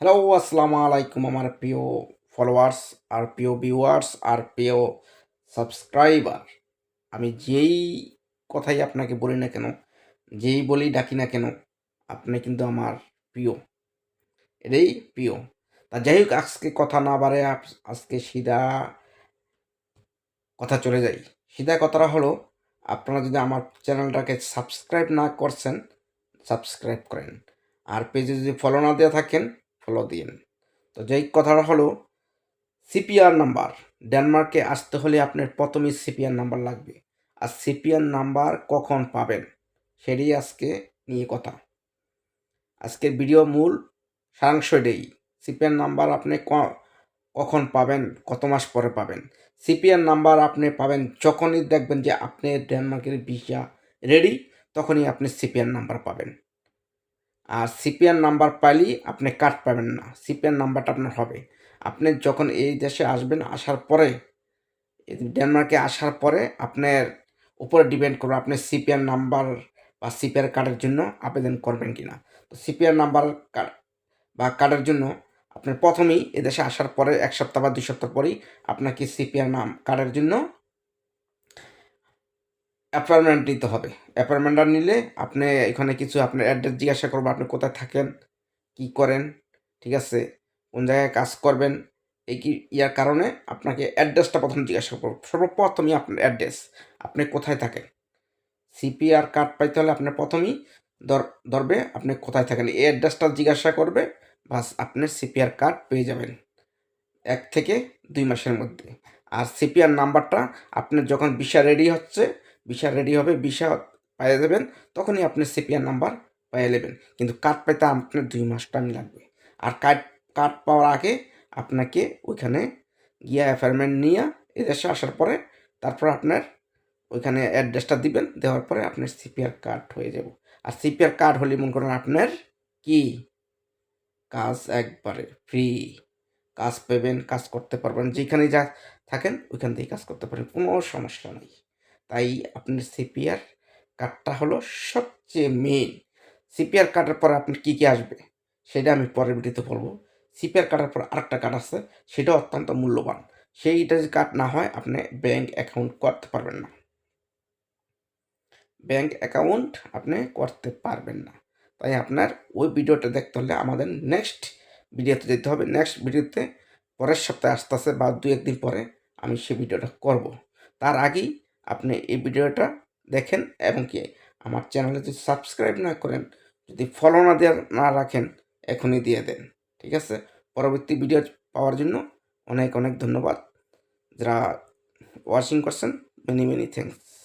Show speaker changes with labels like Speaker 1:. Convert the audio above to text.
Speaker 1: Hello আসসালামু আলাইকুম আমার প্রিয় ফলোয়ার্স আর প্রিয় ভিউয়ার্স আর প্রিয় সাবস্ক্রাইবার আমি যেই কথাই আপনাকে বলি না কেন, যেই বলি ডাকি না কেন, আপনি কিন্তু আমার প্রিয়। এটাই প্রিয়। তা যাই হোক, আজকে কথা না বাড়ে আজকে সিধা কথা চলে যাই। সিধা কথাটা হলো, আপনারা যদি আমার চ্যানেলটাকে সাবস্ক্রাইব না করছেন সাবস্ক্রাইব করেন। আর পেজে যদি ফলো না দিয়ে থাকেন ফলো দিন। তো যেই কথাটা হলো, সিপিআর নাম্বার, ডেনমার্কে আসতে হলে আপনার প্রথমেই সিপিআর নাম্বার লাগবে। আর সিপিআর নাম্বার কখন পাবেন, সেটাই আজকে নিয়ে কথা। আজকের ভিডিও মূল সারাংশ এটাই সিপিআর নাম্বার আপনি কখন পাবেন, কত মাস পরে পাবেন। সিপিআর নাম্বার আপনি পাবেন যখনই দেখবেন যে আপনি ডেনমার্কের ভিসা রেডি, তখনই আপনি সিপিআর নাম্বার পাবেন। আর সিপিআর নাম্বার পাইলেই আপনি কার্ড পাবেন না। সিপিআর নাম্বারটা আপনার হবে। আপনি যখন এই দেশে আসবেন, আসার পরে ডেনমার্কে আসার পরে আপনার উপরে ডিপেন্ড করবে আপনি সিপিআর নাম্বার বা সিপিআর কার্ডের জন্য আবেদন করবেন কি না তো সিপিআর নাম্বার কার্ড বা কার্ডের জন্য আপনার প্রথমেই এদেশে আসার পরে, এক সপ্তাহ বা দুই সপ্তাহ পরেই আপনাকে সিপিআর নাম, কার্ডের জন্য অ্যাপয়েন্টমেন্ট নিতে হবে। অ্যাপয়েন্টমেন্টটা নিলে আপনি এখানে কিছু আপনার অ্যাড্রেস জিজ্ঞাসা করব আপনি কোথায় থাকেন, কি করেন, ঠিক আছে? কোন জায়গায় কাজ করবেন, এই কি ইয়ার কারণে আপনাকে অ্যাড্রেসটা প্রথম জিজ্ঞাসা করব। সর্বপ্রথমই আপনার অ্যাড্রেস, আপনি কোথায় থাকেন? সিপিআর কার্ড পাইতে হলে আপনার প্রথমেই ধর, ধরবে আপনি কোথায় থাকেন। এই অ্যাড্রেসটা জিজ্ঞাসা করবে, বাস আপনার সিপিআর কার্ড পেয়ে যাবেন এক থেকে দুই মাসের মধ্যে। আর সিপিআর নাম্বারটা আপনার যখন ভিসা রেডি হচ্ছে ভিসা রেডি হবে ভিসা পাইয়ে দেবেন তখনই আপনি সিপিআর নাম্বার পাইয়ে নেবেন। কিন্তু কার্ড পাইতে আপনার দুই মাস টাইম লাগবে। আর কার্ড কার্ড পাওয়ার আগে আপনাকে ওইখানে গিয়া অ্যাপয়েন্টমেন্ট নিয়ে এদেশে আসার পরে তারপর আপনার ওইখানে অ্যাড্রেসটা দিবেন, দেওয়ার পরে আপনার সিপিআর কার্ড হয়ে যাব। আর সিপিআর কার্ড হলে মনে করেন আপনার কি? কাজ একবারে ফ্রি কাজ পেবেন, কাজ করতে পারবেন যেখানে যা থাকেন, ওইখান থেকে কাজ করতে পারেন কোনো সমস্যা নেই। তাই আপনার সিপিআর কার্ডটা হলো সবচেয়ে মেন সিপিআর কার্ডের পর আপনার কী কী আসবে সেটা আমি পরের ভিডিওতে বলব। সিপিআর কার্ডের পর আরেকটা কার্ড আছে সেটা অত্যন্ত মূল্যবান। সেইটা যদি কার্ড না হয় আপনি ব্যাংক অ্যাকাউন্ট করতে পারবেন না। ব্যাংক অ্যাকাউন্ট আপনি করতে পারবেন না। তাই আপনার ওই ভিডিওটা দেখতে হলে আমাদের নেক্সট ভিডিওতে যেতে হবে। নেক্সট ভিডিওতে পরের সপ্তাহে আসতে আসতে বা দু একদিন পরে আমি সেই ভিডিওটা করব। তার আগেই আপনি এই ভিডিওটা দেখেন এবং কি আমার চ্যানেলে যদি সাবস্ক্রাইব না করেন, যদি ফলো না দেওয়ার না রাখেন, এখনই দিয়ে দেন। ঠিক আছে? পরবর্তী ভিডিও পাওয়ার জন্য অনেক অনেক ধন্যবাদ। যারা ওয়াচিং করছেন মেনি মেনি থ্যাংকস